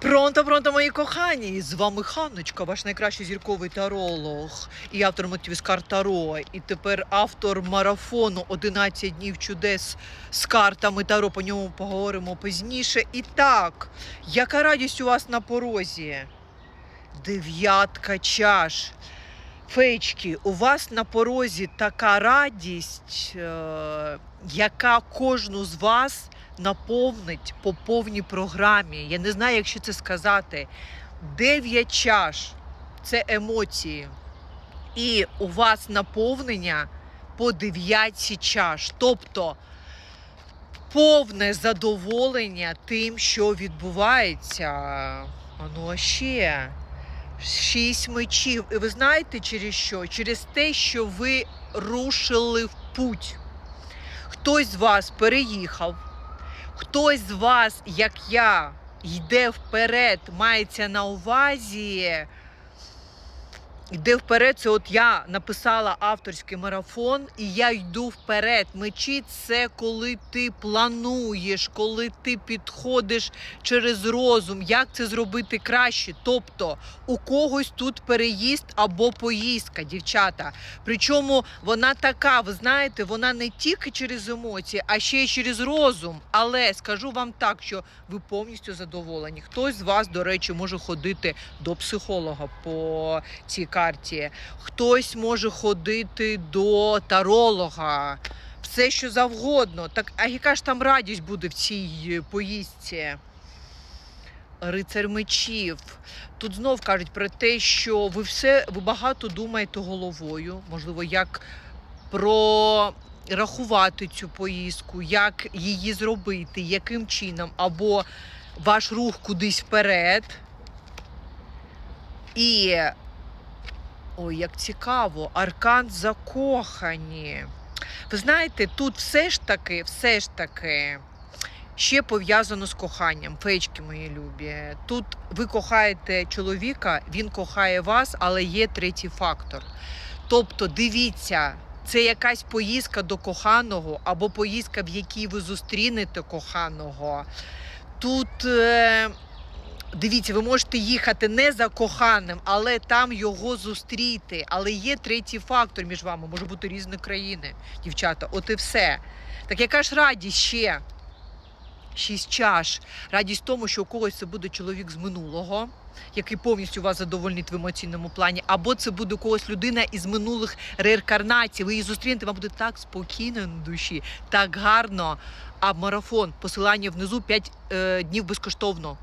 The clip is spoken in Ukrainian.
Пронто, пронто, мої кохані! З вами Ханночка, ваш найкращий зірковий таролог і автор карт Таро. І тепер автор марафону «11 днів чудес з картами Таро. По ньому поговоримо пізніше. І так, яка радість у вас на порозі? Дев'ятка чаш. Феєчки, у вас на порозі така радість, е- яка кожну з вас наповнить по повній програмі. Я не знаю, як ще це сказати. Дев'ять чаш це емоції. І у вас наповнення по дев'ятці чаш. Тобто повне задоволення тим, що відбувається. А ну а ще шість мечів. І ви знаєте через що? Через те, що ви рушили в путь. Хтось з вас переїхав, хтось з вас, як я, йде вперед, мається на увазі. Йде вперед, це от я написала авторський марафон, і я йду вперед. Мечі це коли ти плануєш, коли ти підходиш через розум, як це зробити краще. Тобто у когось тут переїзд або поїздка, дівчата. Причому вона така, ви знаєте, вона не тільки через емоції, а ще й через розум. Але скажу вам так, що ви повністю задоволені. Хтось з вас, до речі, може ходити до психолога по цій карті, хтось може ходити до таролога. Все, що завгодно. Так, а яка ж там радість буде в цій е, поїздці? Рицар мечів. Тут знов кажуть про те, що ви все ви багато думаєте головою, можливо, як прорахувати цю поїздку, як її зробити, яким чином, або ваш рух кудись вперед. І ой, як цікаво, аркан закохані. Ви знаєте, тут все ж таки, все ж таки ще пов'язано з коханням. Феєчки мої любі. Тут ви кохаєте чоловіка, він кохає вас, але є третій фактор. Тобто, дивіться, це якась поїздка до коханого або поїздка, в якій ви зустрінете коханого. Тут. Е- Дивіться, ви можете їхати не за коханим, але там його зустріти. Але є третій фактор між вами, може бути різні країни, дівчата. От і все. Так яка ж радість ще? Шість чаш. Радість тому, що у когось це буде чоловік з минулого, який повністю вас задовольнить в емоційному плані, або це буде у когось людина із минулих реінкарнацій. Ви її зустрінете, вам буде так спокійно на душі, так гарно. А марафон, посилання внизу 5 е, днів безкоштовно.